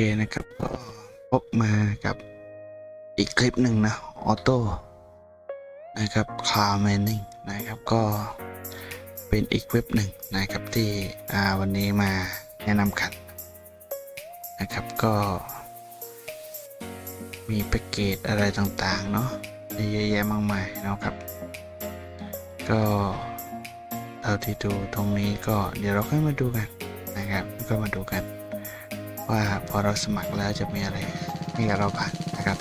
คนะครับ ก็พบมากับอีกคลิปหนึ่งนะออโต้นะครับคาร์แมนนิ่งนะครับก็เป็นอีกเว็บหนึ่งนะครับที่วันนี้มาแนะนำกันนะครับก็มีแพ็กเกจอะไรต่างๆเนาะเยอะแยะมากมายนะครับ ก็เท่าที่ดูตรงนี้ก็เดี๋ยวเราค่อยมาดูกันนะครับก็มาดูกัน ว่าพอเราสมัครแล้วจะมีอะไรให้กับเราบ้างนะครับ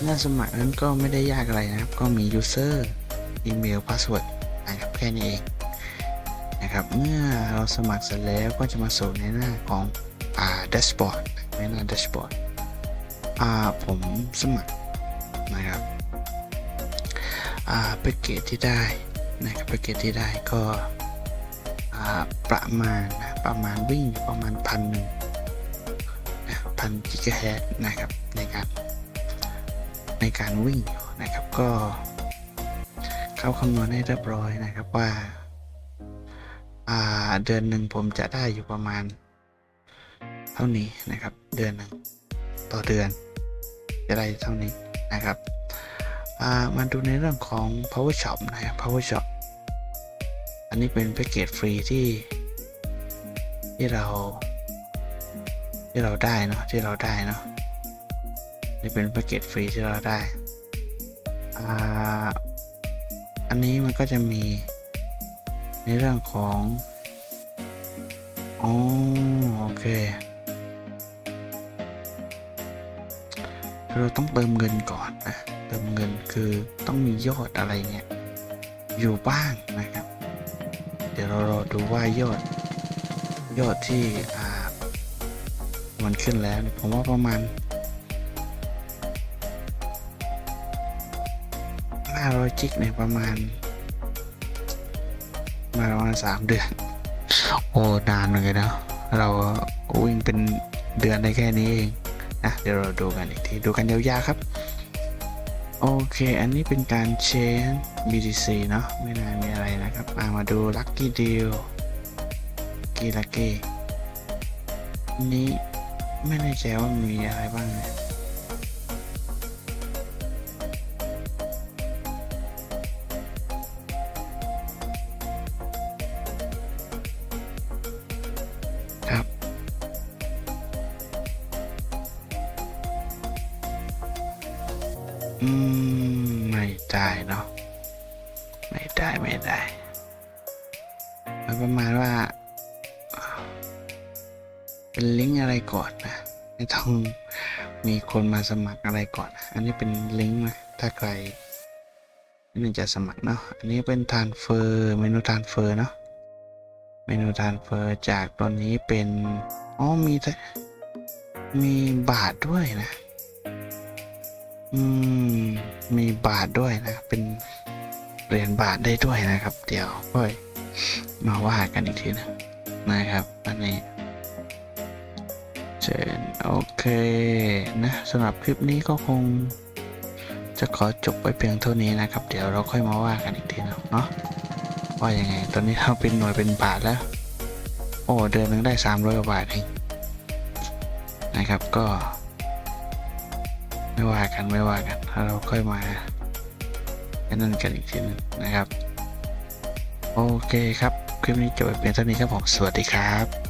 เมื่อสมัครนั้นก็ไม่ได้ยากอะไรนะครับ ก็มี user อีเมล password นะครับแค่นี้เองนะครับเมื่อเราสมัครเสร็จแล้วก็จะมาสู่ในหน้าของอ่า dashboard ในหน้า dashboard อ่าผมสมัครนะครับอ่าแพ็กเกจที่ได้นะครับแพ็กเกจที่ได้ก็อ่าประมาณนะประมาณวิ่งประมาณพันหนึ่ง พันกิกะเฮิรตนะครับในการในการวิ่งนะครับก็เข้าคำนวณให้เรียบร้อยนะครับว่าาเดือนหนึ่งผมจะได้อยู่ประมาณ เท่านี้นะครับ เดือนหนึ่งต่อเดือนจะได้เท่านี้นะครับามาดูในเรื่องของ power shop นะครับ power shop อันนี้เป็นแพ็กเกจฟรีที่ที่เรา ที่เราได้เนาะที่เราได้เนาะนี่เป็นแพ็กเกจฟรีที่เราได้อ่าอันนี้มันก็จะมีในเรื่องของอ๋อโอเคเราต้องเติมเงินก่อนนะ เติมเงินคือต้องมียอดอะไรเงี้ยอยู่บ้างนะครับ เดี๋ยวเรารอดูว่ายอด ยอดที่อ่า มันขึ้นแล้วผมว่าประมาณ500จิกเนี่ยประมาณมาประมาณสามเดือน โอ้นานเหมือนกันนะเราวิ่งเป็นเดือนได้แค่นี้เองนะเดี๋ยวเราดูกันอีกที ดูกันยาวๆครับ โอเค อันนี้เป็นการเชน BTC เนาะไม่น่ามีอะไรนะครับามาดู Lucky Deal กีลักกี้นี้ ไม่แน่ใจว่ามีอะไรบ้างนะครับอืม ไม่ได้เนาะไม่ได้ไม่ได้มันประมาณว่า เป็นลิงก์อะไรก่อนนะไม่ต้องมีคนมาสมัครอะไรก่อน อันนี้เป็นลิงก์นะถ้าใครนี่จะสมัครเนาะ อันนี้เป็นทานเฟอร์เมนูทานเฟอร์เนาะ เมนูทานเฟอร์จากตอนนี้เป็น อ๋อ มีแต่มีบาทด้วยนะ อืม มีบาทด้วยนะ เป็นเหรียญบาทได้ด้วยนะครับ เดี๋ยวค่อยมาว่ากันอีกทีนะ นะครับ อันนี้ เจนโอเคนะสำหรับคลิปนี้ก็คง จะขอจบไปเพียงเท่านี้นะครับ เดี๋ยวเราค่อยมาว่ากันอีกทีนะเนาะว่ายังไง ตอนนี้เราเป็นหน่วยเป็นบาทแล้ว โอ้เดือนหนึงได้สามร้อยกว่าบาทเองนะครับก็ ไม่ว่ากันไม่ว่ากันเราค่อยมาแค่นั้นกันอีกทีหนึงนะครับ โอเคครับ คลิปนี้จบไปเพียงเท่านี้ครับผมสวัสดีครับ